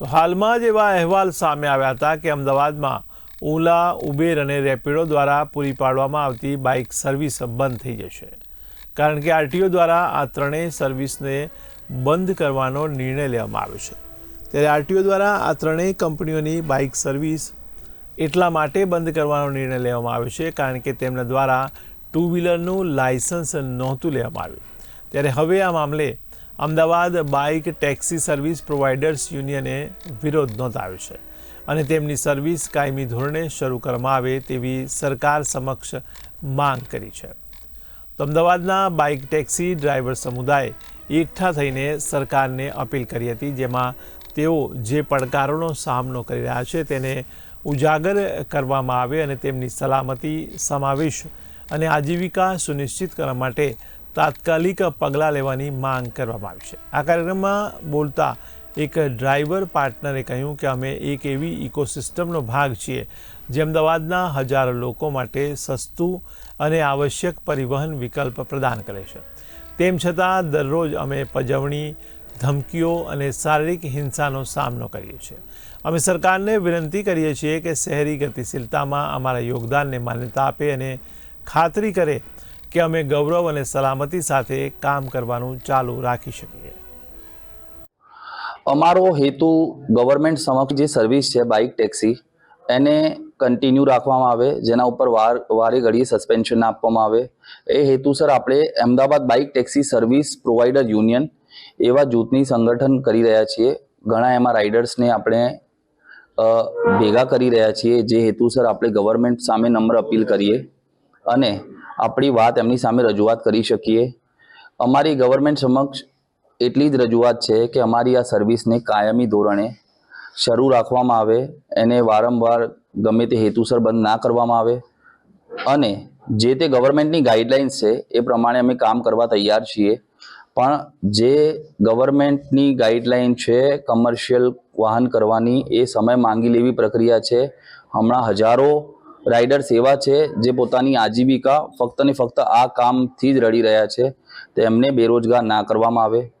તો હાલમાં જ એવા અહેવાલ સામે આવ્યા હતા કે અમદાવાદમાં ઓલા, ઉબેર અને રેપિડો દ્વારા પૂરી પાડવામાં આવતી બાઇક સર્વિસ બંધ થઈ જશે. કારણ કે આરટીઓ દ્વારા આ ત્રણેય સર્વિસને બંધ કરવાનો નિર્ણય લેવામાં આવ્યો છે. ત્યારે આરટીઓ દ્વારા આ ત્રણેય કંપનીઓની બાઇક સર્વિસ એટલા માટે બંધ કરવાનો નિર્ણય લેવામાં આવ્યો છે કારણ કે તેમના દ્વારા ટુ વ્હીલરનું લાયસન્સ નહોતું લેવામાં આવ્યું. ત્યારે હવે આ મામલે Ahmedabad bike taxi service providers યુનિયને વિરોધ નોંધાવ્યો છે અને તેમની સર્વિસ કાયમી ધોરણે શરૂ કરવામાં આવે તેવી સરકાર સમક્ષ માંગ કરી છે. તો અમદાવાદના બાઇક ટેક્સી ડ્રાઈવર સમુદાય એકઠા થઈને સરકારને અપીલ કરી હતી, જેમાં તેઓ જે પડકારોનો સામનો કરી રહ્યા છે તેને ઉજાગર કરવામાં આવે અને તેમની સલામતી સમાવેશ અને આજીવિકા સુનિશ્ચિત કરવા માટે તાત્કાલિક પગલાં લેવાની માંગ કરવામાં આવી છે. આ કાર્યક્રમમાં બોલતા એક ડ્રાઈવર પાર્ટનરે કહ્યું કે અમે એક એવી ઇકોસિસ્ટમનો ભાગ છીએ, જે અમદાવાદના હજારો લોકો માટે સસ્તું અને આવશ્યક પરિવહન વિકલ્પ પ્રદાન કરે છે. તેમ છતાં, દરરોજ અમે પજવણી, ધમકીઓ અને શારીરિક હિંસાનો સામનો કરીએ છીએ. અમે સરકારને વિનંતી કરીએ છીએ કે શહેરી ગતિશીલતામાં અમારા યોગદાનને માન્યતા આપે અને ખાતરી કરે કે અમે ગૌરવ અને સલામતી સાથે કામ કરવાનું ચાલુ રાખી શકીએ. અમારો હેતુ ગવર્મેન્ટ સમક્ષ જે સર્વિસ છે, બાઇક, ટેક્સી, એને કન્ટિન્યુ રાખવામાં આવે, જેના ઉપર વાર, વારે ઘડીએ સસ્પેન્શન આપવામાં આવે. એ હેતુસર આપણે Ahmedabad bike, taxi service provider union એવા જૂથની સંગઠન કરી રહ્યા છીએ. ઘણા એમાં રાઇડર્સને આપણે ભેગા કરી રહ્યા છીએ. જે હેતુસર આપણે ગવર્મેન્ટ સામે નમ્ર અપીલ કરીએ. અને આપણી વાત એમની સામે રજૂઆત કરી શકીએ. અમારી ગવર્મેન્ટ સમક્ષ એટલી જ રજૂઆત છે કે અમારી આ સર્વિસને કાયમી ધોરણે શરૂ રાખવામાં આવે, એને વારંવાર ગમે તે હેતુસર બંધ ના કરવામાં આવે અને જે તે ગવર્મેન્ટની ગાઈડલાઇન્સ છે એ પ્રમાણે અમે કામ કરવા તૈયાર છીએ. પણ જે ગવર્મેન્ટની ગાઈડલાઇન છે કમર્શિયલ વાહન કરવાની એ સમય માંગી લેવી પ્રક્રિયા છે. હમણાં હજારો રાઇડર્સ એવા છે, જે પોતાની આજીવિકા ફક્ત ને ફક્ત આ કામથી જ રડી રહ્યા છે, તેમને બેરોજગાર ના કરવામાં આવે.